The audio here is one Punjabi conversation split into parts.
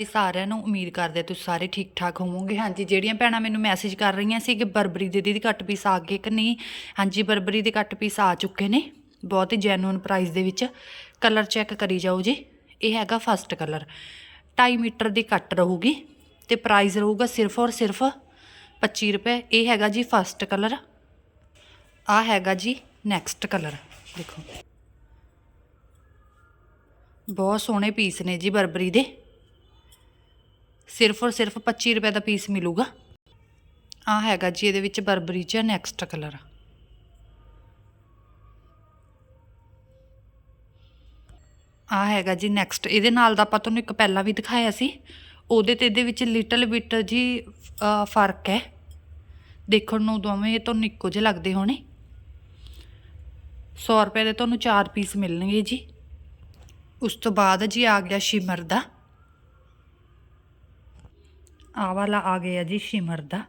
ਤੇ ਸਾਰਿਆਂ ਨੂੰ ਉਮੀਦ ਕਰਦੇ ਤੁਸੀਂ ਸਾਰੇ ਠੀਕ ਠਾਕ ਹੋਵੋਗੇ। ਹਾਂਜੀ, ਜਿਹੜੀਆਂ ਭੈਣਾਂ ਮੈਨੂੰ ਮੈਸੇਜ ਕਰ ਰਹੀਆਂ ਸੀ ਕਿ ਬਰਬਰੀ ਦੇ ਦੀਦੀ ਕੱਟ ਪੀਸ ਆ ਗਏ ਕਿ ਨਹੀਂ, ਹਾਂਜੀ, ਬਰਬਰੀ ਦੇ ਕੱਟ ਪੀਸ ਆ ਚੁੱਕੇ ਨੇ, ਬਹੁਤ ਹੀ ਜੈਨੂਇਨ ਪ੍ਰਾਈਸ ਦੇ ਵਿੱਚ। ਕਲਰ ਚੈੱਕ ਕਰੀ ਜਾਓ ਜੀ, ਇਹ ਹੈਗਾ ਫਸਟ ਕਲਰ 2.5 ਮੀਟਰ ਦੀ ਕੱਟ ਰਹੂਗੀ ਤੇ ਪ੍ਰਾਈਸ ਰਹੂਗਾ ਸਿਰਫ ਔਰ ਸਿਰਫ 25 ਰੁਪਏ। ਇਹ ਹੈਗਾ ਜੀ ਫਸਟ ਕਲਰ ਆ ਹੈਗਾ ਜੀ ਨੈਕਸਟ ਕਲਰ ਦੇਖੋ। ਬਹੁਤ ਸੋਹਣੇ ਪੀਸ ਨੇ ਜੀ ਬਰਬਰੀ ਦੇ। ਸਿਰਫ ਔਰ ਸਿਰਫ 25 ਰੁਪਏ ਦਾ ਪੀਸ ਮਿਲੂਗਾ। ਆ ਹੈਗਾ ਜੀ, ਇਹਦੇ ਵਿੱਚ ਬਰਬਰੀ ਚ ਨੈਕਸਟ ਕਲਰ ਆ ਹੈਗਾ ਜੀ ਨੈਕਸਟ ਇਹਦੇ ਨਾਲ ਦਾ ਆਪਾਂ ਤੁਹਾਨੂੰ ਇੱਕ ਪਹਿਲਾਂ ਵੀ ਦਿਖਾਇਆ ਸੀ। ਉਹਦੇ ਤੇ ਇਹਦੇ ਵਿੱਚ ਲਿਟਲ ਬਿਟ ਜੀ ਫ਼ਰਕ ਹੈ। ਦੇਖਣ ਨੂੰ ਦੋਵੇਂ ਤੁਹਾਨੂੰ ਇੱਕੋ ਜਿਹੇ ਲੱਗਦੇ ਹੋਣੇ। 100 ਰੁਪਏ ਦੇ ਤੁਹਾਨੂੰ 4 ਪੀਸ ਮਿਲਣਗੇ ਜੀ। ਉਸ ਤੋਂ ਬਾਅਦ ਜੀ ਆ ਗਿਆ ਸ਼ਿਮਰ ਦਾ। ਆ ਵਾਲਾ ਆ ਗਿਆ ਜੀ ਸ਼ਿਮਰ ਦਾ।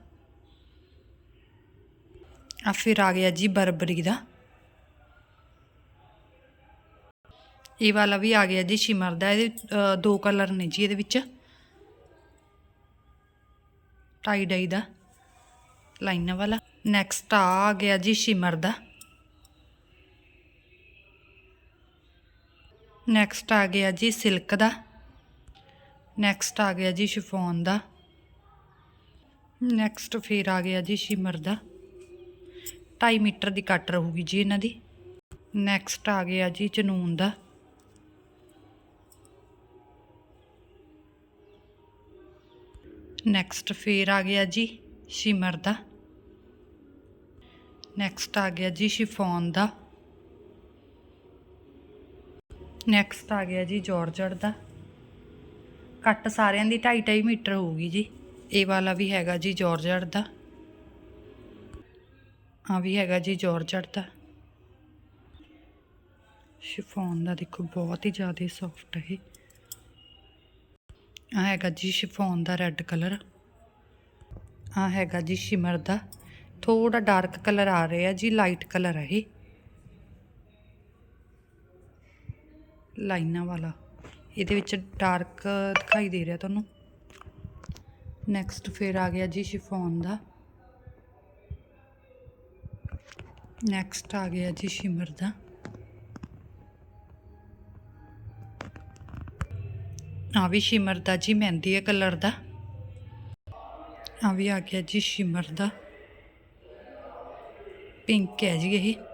ਆ ਫਿਰ ਆ ਗਿਆ ਜੀ ਬਰਬਰੀ ਦਾ। ਇਹ ਵਾਲਾ ਵੀ ਆ ਗਿਆ ਜੀ ਸ਼ਿਮਰ ਦਾ, ਇਹਦੇ ਦੋ ਕਲਰ ਨੇ ਜੀ ਇਹਦੇ ਵਿੱਚ। ਟਾਈ ਡਾਈ ਦਾ, ਲਾਈਨਾਂ ਵਾਲਾ। ਨੈਕਸਟ ਆ ਗਿਆ ਜੀ ਸ਼ਿਮਰ ਦਾ। ਨੈਕਸਟ ਆ ਗਿਆ ਜੀ ਸਿਲਕ ਦਾ। ਨੈਕਸਟ ਆ ਗਿਆ ਜੀ ਸ਼ਿਫੋਨ ਦਾ। ਨੈਕਸਟ ਫੇਰ ਆ ਗਿਆ ਜੀ ਸ਼ਿਮਰ ਦਾ। 2.5 ਮੀਟਰ ਦੀ ਕੱਟ ਰਹੂਗੀ ਜੀ ਇਹਨਾਂ ਦੀ। ਨੈਕਸਟ ਆ ਗਿਆ ਜੀ ਜਨੂਨ ਦਾ। ਨੈਕਸਟ ਫੇਰ ਆ ਗਿਆ ਜੀ ਸ਼ਿਮਰ ਦਾ। ਨੈਕਸਟ ਆ ਗਿਆ ਜੀ ਸ਼ਿਫੋਨ ਦਾ। ਨੈਕਸਟ ਆ ਗਿਆ ਜੀ ਜਾਰਜਟ ਦਾ। ਕੱਟ ਸਾਰਿਆਂ ਦੀ 2.5 ਮੀਟਰ ਹੋਊਗੀ ਜੀ। ਇਹ ਵਾਲਾ ਵੀ ਹੈਗਾ ਜੀ ਜਾਰਜਟ ਦਾ। ਆ ਵੀ ਹੈਗਾ ਜੀ ਜਾਰਜਟ ਦਾ। ਸ਼ਿਫੋਨ ਦਾ ਦੇਖੋ ਬਹੁਤ ਹੀ ਜ਼ਿਆਦਾ ਸੌਫਟ ਹੈ ਆ ਹੈਗਾ ਜੀ ਸ਼ਿਫੋਨ ਦਾ ਰੈੱਡ ਕਲਰ ਆ ਹੈਗਾ ਜੀ ਸ਼ਿਮਰ ਦਾ। ਥੋੜਾ ਡਾਰਕ ਕਲਰ ਆ ਰਿਹਾ ਜੀ ਲਾਈਟ ਕਲਰ ਹੈ ਇਹ। ਲਾਈਨਾਂ ਵਾਲਾ। ਇਹਦੇ ਵਿੱਚ ਡਾਰਕ ਦਿਖਾਈ ਦੇ ਰਿਹਾ ਤੁਹਾਨੂੰ। ਨੈਕਸਟ ਫਿਰ ਆ ਗਿਆ ਜੀ ਸ਼ਿਫੋਨ ਦਾ। ਨੈਕਸਟ ਆ ਗਿਆ ਜੀ ਸ਼ਿਮਰ ਦਾ। ਆ ਵੀ ਸ਼ਿਮਰ ਦਾ ਜੀ, ਮਹਿੰਦੀ ਹੈ ਕਲਰ ਦਾ। ਆ ਵੀ ਆ ਗਿਆ ਜੀ ਸ਼ਿਮਰ ਦਾ। ਪਿੰਕ ਹੈ ਜੀ ਇਹ।